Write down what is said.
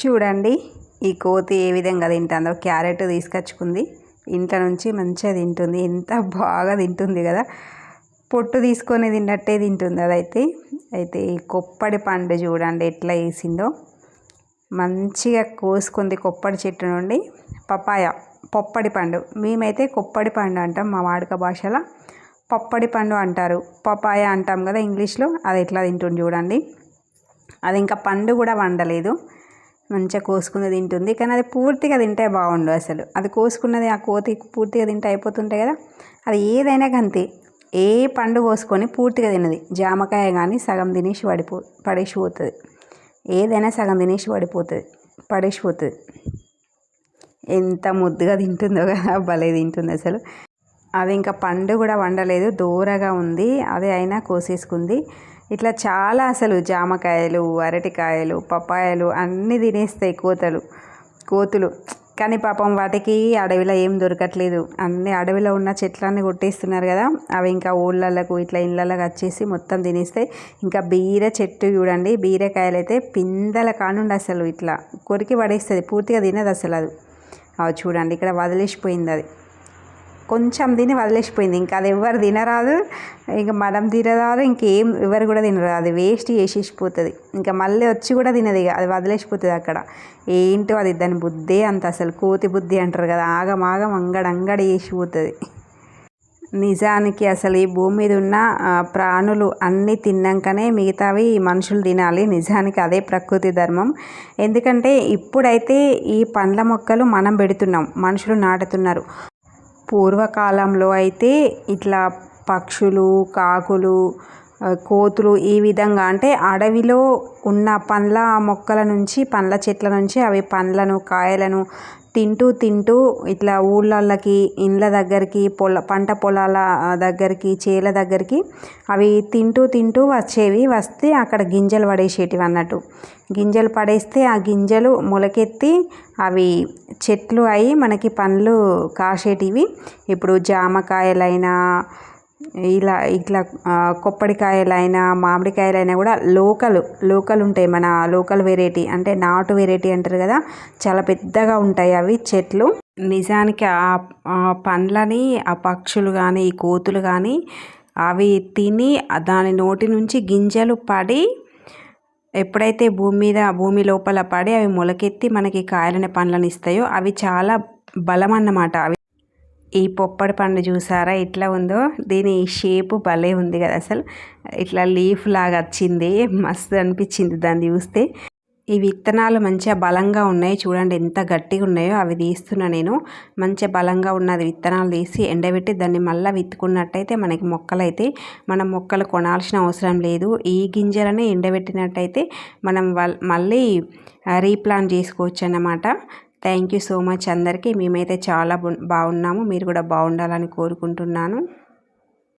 చూడండి ఈ కోతి ఏ విధంగా తింటుందో. క్యారెట్ తీసుకొచ్చుకుంది. ఇంట్లో నుంచి మంచిగా తింటుంది. ఎంత బాగా తింటుంది కదా. పొట్టు తీసుకొని తిన్నట్టే తింటుంది అదైతే. అయితే ఈ కొప్పడి పండు చూడండి ఎట్లా వేసిందో. మంచిగా కోసుకుంది కొప్పడి చెట్టు నుండి. పపాయ పొప్పడి పండు. మేమైతే కొప్పడి పండు అంటాం మా వాడుక భాషలో. పప్పడి పండు అంటారు. పపాయ అంటాం కదా ఇంగ్లీష్లో. అది ఎట్లా తింటుంది చూడండి. అది ఇంకా పండు కూడా వండలేదు. మంచిగా కోసుకుని తింటుంది. కానీ అది పూర్తిగా తింటే బాగుండు అసలు. అది కోసుకున్నది ఆ కోతి పూర్తిగా తింటే అయిపోతుంటాయి కదా అది ఏదైనా కంతే ఏ పండు కోసుకొని పూర్తిగా తినది. జామకాయ కానీ సగం తినేసి పడిపో పడేసిపోతుంది. ఏదైనా సగం తినేసి పడిపోతుంది పడేసిపోతుంది. ఎంత ముద్దుగా తింటుందో కదా భలే తింటుంది అసలు. అది ఇంకా పండు కూడా వండలేదు దూరగా ఉంది. అదే అయినా కోసేసుకుంది. ఇట్లా చాలా అసలు జామకాయలు అరటికాయలు పప్పాయలు అన్నీ తినేస్తాయి కోతలు కోతులు. కానీ పాపం వాటికి అడవిలో ఏం దొరకట్లేదు. అన్ని అడవిలో ఉన్న చెట్లన్నీ కొట్టేస్తున్నారు కదా. అవి ఇంకా ఊళ్ళకు ఇట్లా ఇళ్ళకు వచ్చేసి మొత్తం తినేస్తాయి. ఇంకా బీర చెట్టు చూడండి. బీరకాయలు అయితే పిందల కానుండి అసలు ఇట్లా కొరికి పడేస్తుంది. పూర్తిగా తినదు అసలు అది. అవి చూడండి. ఇక్కడ వదిలేసిపోయింది అది. కొంచెం తిని వదిలేసిపోయింది. ఇంకా అది ఎవరు తినరాదు. ఇంకా మనం తినరాదు ఇంకేం ఎవరు కూడా తినరాదు. అది వేస్ట్ చేసేసిపోతుంది. ఇంకా మళ్ళీ వచ్చి కూడా తినదు ఇక. అది వదిలేసిపోతుంది అక్కడ. ఏంటో అది దాని బుద్ధే అంత అసలు. కోతి బుద్ధి అంటారు కదా. ఆగం ఆగం అంగడి చేసిపోతుంది. వేసిపోతుంది నిజానికి అసలు ఈ భూమి మీద ఉన్న ప్రాణులు అన్నీ తిన్నాకనే మిగతావి మనుషులు తినాలి. నిజానికి అదే ప్రకృతి ధర్మం. ఎందుకంటే ఇప్పుడైతే ఈ పండ్ల మొక్కలు మనం పెడుతున్నాం. మనుషులు నాటుతున్నారు. పూర్వకాలంలో అయితే ఇట్లా పక్షులు కాకులు కోతులు ఈ విధంగా అంటే అడవిలో ఉన్న పండ్ల మొక్కల నుంచి పండ్ల చెట్ల నుంచి అవి పండ్లను కాయలను తింటూ తింటూ ఇట్లా ఊళ్ళకి ఇండ్ల దగ్గరికి పొల పంట పొలాల దగ్గరికి చేల దగ్గరికి అవి తింటూ తింటూ వచ్చేవి. వస్తే అక్కడ గింజలు పడేసేటివి అన్నట్టు. గింజలు పడేస్తే ఆ గింజలు మొలకెత్తి అవి చెట్లు అయి మనకి పండ్లు కాసేటివి. ఇప్పుడు జామకాయలైనా ఇలా ఇట్లా కొప్పడికాయలైనా మామిడికాయలైనా కూడా లోకల్ లోకల్ ఉంటాయి మన లోకల్ వెరైటీ. అంటే నాటు వెరైటీ అంటారు కదా చాలా పెద్దగా ఉంటాయి అవి చెట్లు. నిజానికి ఆ పండ్లని ఆ పక్షులు కానీ ఈ కోతులు కానీ అవి తిని దాని నోటి నుంచి గింజలు పడి ఎప్పుడైతే భూమి మీద భూమి లోపల పడి అవి మొలకెత్తి మనకి కాయలని పండ్లను ఇస్తాయో అవి చాలా బలం అన్నమాట. అవి ఈ పొప్పడి పండు చూసారా? ఎట్లా ఉందో? దీని షేపు భలే ఉంది కదా అసలు. ఇట్లా లీఫ్ లాగా వచ్చింది. మస్తు అనిపించింది దాన్ని చూస్తే. ఈ విత్తనాలు మంచిగా బలంగా ఉన్నాయి. చూడండి ఎంత గట్టిగా ఉన్నాయో అవి తీస్తున్నా నేను. మంచిగా బలంగా ఉన్నది విత్తనాలు తీసి ఎండబెట్టి దాన్ని మళ్ళీ విత్తుకున్నట్టయితే మనకి మొక్కలైతే మనం మొక్కలు కొనాల్సిన అవసరం లేదు. ఈ గింజలని ఎండబెట్టినట్టయితే మనం మళ్ళీ రీప్లాంట్ చేసుకోవచ్చు అన్నమాట. థ్యాంక్ యూ సో మచ్ అందరికీ. మేమైతే చాలా బాగున్నాము. మీరు కూడా బాగుండాలని కోరుకుంటున్నాను.